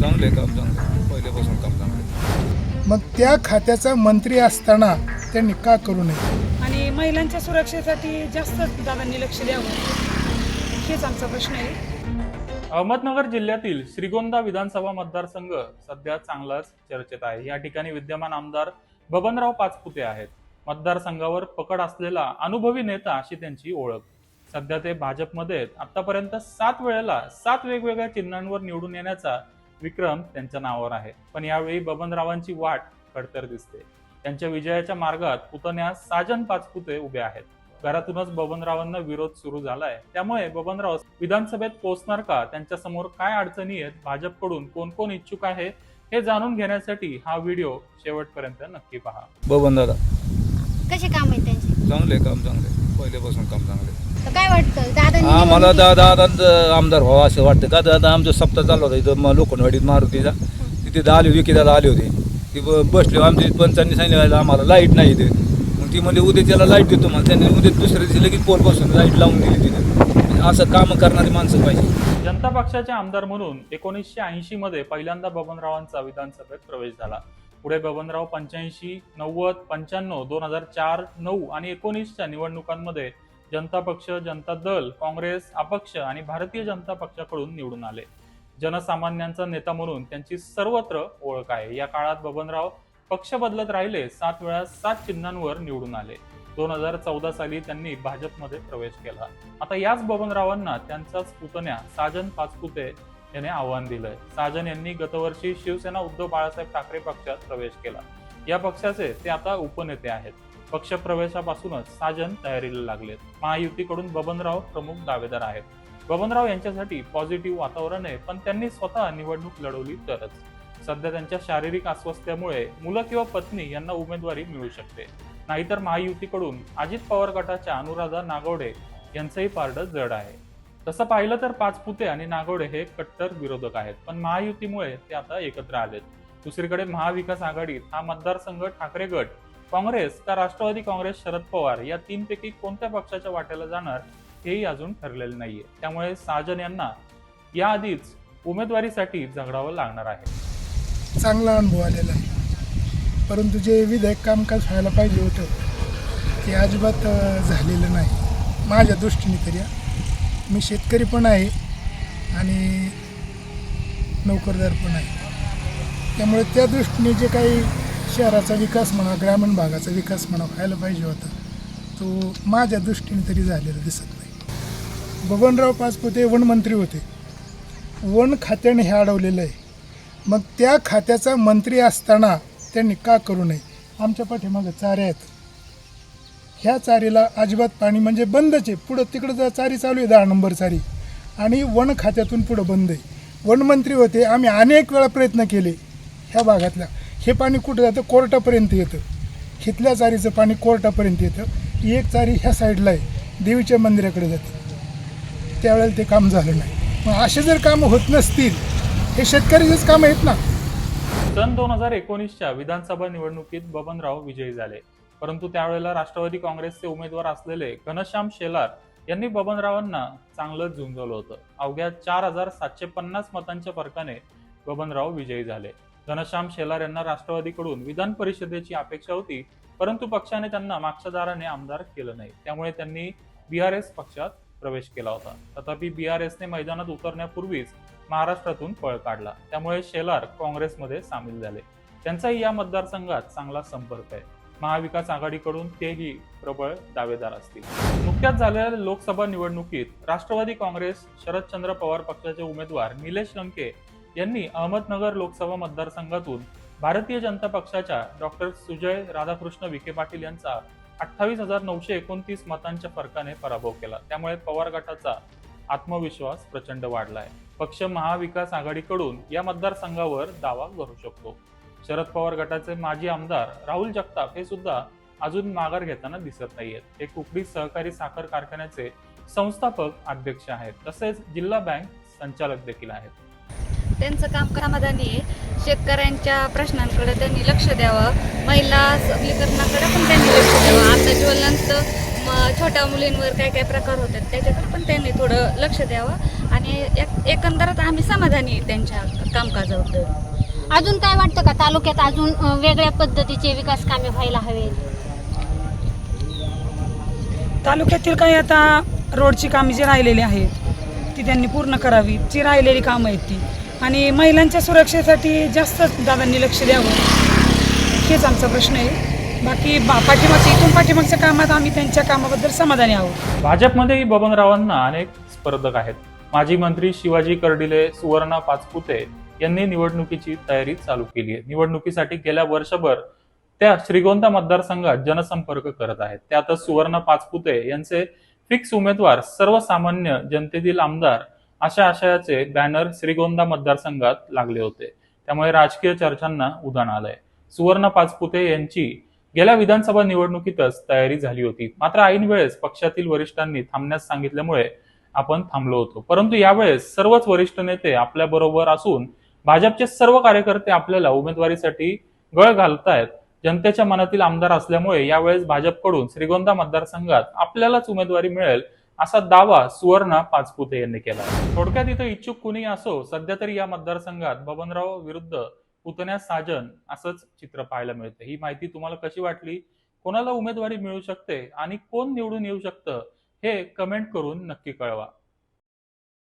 चांगले काम चांगले पहिल्यापासून काम चांगले मग त्या खात्याचा मंत्री असताना त्यांनी का करू नये? आणि महिलांच्या सुरक्षेसाठी जास्त दादांनी लक्ष द्यावं हेच आमचा प्रश्न आहे. अहमदनगर जिल्ह्यातील श्रीगोंदा विधानसभा मतदारसंघ सध्या चांगलाच चर्चेत आहे. या ठिकाणी विद्यमान आमदार बबनराव पाचपुते आहेत. मतदारसंघावर पकड असलेला अनुभवी नेता अशी त्यांची ओळख. सध्या ते भाजपमध्ये आतापर्यंत सात वेळेला सात वेगवेगळ्या चिन्हांवर निवडून येण्याचा विक्रम त्यांच्या नावावर आहे. पण यावेळी बबनरावांची वाट खडतर दिसते. त्यांच्या विजयाच्या मार्गात पुतण्या साजन पाचपुते उभे आहेत. घरातूनच बबनरावांना विरोध सुरू झालाय. त्यामुळे बबनराव विधानसभेत पोहोचणार का? त्यांच्यासमोर काय अडचणी आहेत? भाजपकडून कोण कोण इच्छुक आहे? हे जाणून घेण्यासाठी हा व्हिडिओ शेवटपर्यंत नक्की पहा. बबन दादा. कसे काम आहेत त्यांचे? चांगले काम चांगले. पहिल्यापासून काम चांगले. तर काय वाटतं? दादा आम्हाला दादा दादा आमदार व्हावा असं वाटतं. का दादा आमचा सप्ताह चालू होता इथं म- लोखंडवाडीत मारुतीचा. तिथे दा आली होती की दादा आले होते. ती ब- बसले आमच्या पंचांनी सांगितलं आम्हाला लाइट नाही इथे. मग ती म्हणजे उद्या त्याला लाइट देतो. मग त्यांनी उद्या दुसऱ्या दिवशी लगेच पोल बसून लाइट लावून दिली तिथे. म्हणजे असं कामं करणारी माणसं पाहिजे. जनता पक्षाचे आमदार म्हणून एकोणीसशे ऐंशी मध्ये पहिल्यांदा बबनरावांचा विधानसभेत प्रवेश झाला. पुढे बबनराव पंच्याऐंशी नव्वद पंच्याण्णव दोन हजार चार नऊ आणि एकोणीसच्या निवडणुकांमध्ये जनता पक्ष जनता दल काँग्रेस अपक्ष आणि भारतीय जनता पक्षाकडून निवडून आले. जनसामान्यांचा नेता म्हणून त्यांची सर्वत्र ओळख आहे. या काळात बबनराव पक्ष बदलत राहिले सात वेळा सात चिन्हांवर निवडून आले. दोन हजार चौदा साली त्यांनी भाजपमध्ये प्रवेश केला. आता याच बबनरावांना त्यांचाच पुतण्या साजन पाचपुते याने आव्हान दिलंय. साजन यांनी गतवर्षी शिवसेना उद्धव बाळासाहेब ठाकरे पक्षात प्रवेश केला. या पक्षाचे ते आता उपनेते आहेत. पक्ष प्रवेशापासूनच साजन तयारीला लागलेत. महायुतीकडून बबनराव प्रमुख दावेदार आहेत. बबनराव यांच्यासाठी पॉझिटिव्ह वातावरण आहे पण त्यांनी स्वतः निवडणूक लढवली तरच. सध्या त्यांच्या शारीरिक अस्वस्थ्यामुळे मुलं किंवा पत्नी यांना उमेदवारी मिळू शकते. नाहीतर महायुतीकडून अजित पवार गटाच्या अनुराधा नागवडे यांचंही पारडं जड आहे. तसं पाहिलं तर पाचपुते आणि नागवडे हे कट्टर विरोधक आहेत पण महायुतीमुळे ते आता एकत्र आलेत. दुसरीकडे महाविकास आघाडीत हा मतदारसंघ ठाकरे गट काँग्रेस का राष्ट्रवादी काँग्रेस शरद पवार या तीनपैकी कोणत्या पक्षाच्या वाट्याला जाणार हेही अजून ठरलेलं नाहीये. त्यामुळे साजन यांना याआधीच उमेदवारीसाठी झगडावं लागणार आहे. चांगला अनुभव आलेला आहे. परंतु जे विधेयक कामकाज व्हायला पाहिजे होतं ते अजिबात झालेलं नाही. माझ्या दृष्टीने तरी मी शेतकरी पण आहे आणि नोकरदार पण आहे. त्यामुळे त्या दृष्टीने जे काही शहराचा विकास म्हणा ग्रामीण भागाचा विकास म्हणा व्हायला पाहिजे होता. तो माझ्या दृष्टीने तरी झालेला दिसत नाही. बबनराव पाचपुते वनमंत्री होते. वन खात्याने हे अडवलेलं आहे. मग त्या खात्याचा मंत्री असताना त्यांनी का करू नये? आमच्या पाठीमागं चाऱ्या आहेत. ह्या चारीला अजिबात पाणी म्हणजे बंदच आहे. पुढं तिकडं जर चारी चालू आहे दहा नंबर चारी. आणि वन खात्यातून पुढं बंद आहे. वनमंत्री होते. आम्ही अनेक वेळा प्रयत्न केले. ह्या भागातल्या हे पाणी कुठं जातं? कोर्टापर्यंत येतं. हिथल्या चारीचं पाणी कोर्टापर्यंत येतं. एक चारी ह्या साईडला आहे. देवीच्या मंदिराकडे जाते. त्यावेळेला ते काम झालं नाही. मग असे जर कामं होत नसतील हे शेतकऱ्याचेच काम आहेत ना. सन दोन हजार एकोणीसच्या विधानसभा निवडणुकीत बबनराव विजयी झाले. परंतु त्यावेळेला राष्ट्रवादी काँग्रेसचे उमेदवार असलेले घनश्याम शेलार यांनी बबनरावांना चांगलंच झुंजवलं होतं. अवघ्या चार हजार सातशे पन्नास मतांच्या फरकाने बबनराव विजयी झाले. घनश्याम शेलार यांना राष्ट्रवादीकडून विधान परिषदेची अपेक्षा होती परंतु पक्षाने त्यांना मागच्या दाराने आमदार केलं नाही. त्यामुळे त्यांनी बीआरएस पक्षात प्रवेश केला होता. तथापि बीआरएसने मैदानात उतरण्यापूर्वीच महाराष्ट्रातून पळ काढला. त्यामुळे शेलार काँग्रेसमध्ये सामील झाले. त्यांचाही या मतदारसंघात चांगला संपर्क आहे. महाविकास आघाडीकडून तेही प्रबळ दावेदार असतील. नुकत्याच झालेल्या लोकसभा निवडणुकीत राष्ट्रवादी काँग्रेस शरदचंद्र पवार पक्षाचे उमेदवार निलेश लंके यांनी अहमदनगर लोकसभा मतदारसंघातून भारतीय जनता पक्षाच्या डॉक्टर सुजय राधाकृष्ण विखे पाटील यांचा अठ्ठावीस हजार नऊशे एकोणतीस मतांच्या फरकाने पराभव केला. त्यामुळे पवार गटाचा आत्मविश्वास प्रचंड वाढला आहे पक्ष महाविकास आघाडीकडून या मतदारसंघावर दावा करू शकतो. शरद पवार गटाचे माजी आमदार राहुल जगताप हे सुद्धा अजून माघार घेताना दिसत नाहीयेत. ते कुकडी सहकारी साखर कारखान्याचे संस्थापक अध्यक्ष आहेत. तसेच जिल्हा बँक संचालक देखील आहेत. त्यांचं काम समाधानी आहे. शेतकऱ्यांच्या प्रश्नांकडे त्यांनी लक्ष द्यावं. महिला सबलीकरणाकडे पण त्यांनी लक्ष द्यावं. आता ज्वलंत म- छोट्या मुलींवर काय काय प्रकार होतात त्याच्याकडे पण त्यांनी थोडं लक्ष द्यावं. आणि एक एकंदरीत आम्ही समाधानी आहे त्यांच्या कामकाजाबद्दल. अजून काय वाटतं का? तालुक्यात अजून वेगळ्या पद्धतीचे विकास कामे व्हायला हवेत? तालुक्यातील काही आता रोडची कामे जी राहिलेली आहेत ती त्यांनी पूर्ण करावी जी राहिलेली कामं आहेत ती. आणि महिलांच्या सुरक्षेसाठी जास्त दादांनी लक्ष द्यावं हेच आमचा प्रश्न आहे. बाकी बा पाठीमागच्या इथून पाठीमागच्या कामात आम्ही त्यांच्या कामाबद्दल समाधानी आहोत. भाजपमध्येही बबनरावांना अनेक स्पर्धक आहेत. माजी मंत्री शिवाजी कर्डिले सुवर्णा पाचपुते यांनी निवडणुकीची तयारी चालू केली आहे. निवडणुकीसाठी गेल्या वर्षभर त्या श्रीगोंदा मतदारसंघात जनसंपर्क करत आहेत. त्यातच सुवर्ण पाचपुते यांचे फिक्स उमेदवार सर्वसामान्य जनतेतील आमदार अशा आशयाचे बॅनर श्रीगोंदा मतदारसंघात लागले होते. त्यामुळे राजकीय चर्चांना उधाण आलंय. सुवर्ण पाचपुते यांची गेल्या विधानसभा निवडणुकीतच तयारी झाली होती. मात्र ऐन वेळेस पक्षातील वरिष्ठांनी थांबण्यास सांगितल्यामुळे आपण थांबलो होतो. परंतु यावेळेस सर्वच वरिष्ठ नेते आपल्या बरोबर असून भाजपचे सर्व कार्यकर्ते आपल्याला उमेदवारीसाठी गळ घालतायत. जनतेच्या मनातील आमदार असल्यामुळे यावेळेस भाजपकडून श्रीगोंदा मतदारसंघात आपल्यालाच उमेदवारी मिळेल असा दावा सुवर्णा पाचपुते यांनी केला. थोडक्यात इथं इच्छुक कुणी असो सध्या तरी या मतदारसंघात बबनराव विरुद्ध पुतण्या साजन असंच चित्र पाहायला मिळतं ही माहिती तुम्हाला कशी वाटली? कोणाला उमेदवारी मिळू शकते? आणि कोण निवडून येऊ शकतं? हे कमेंट करून नक्की कळवा.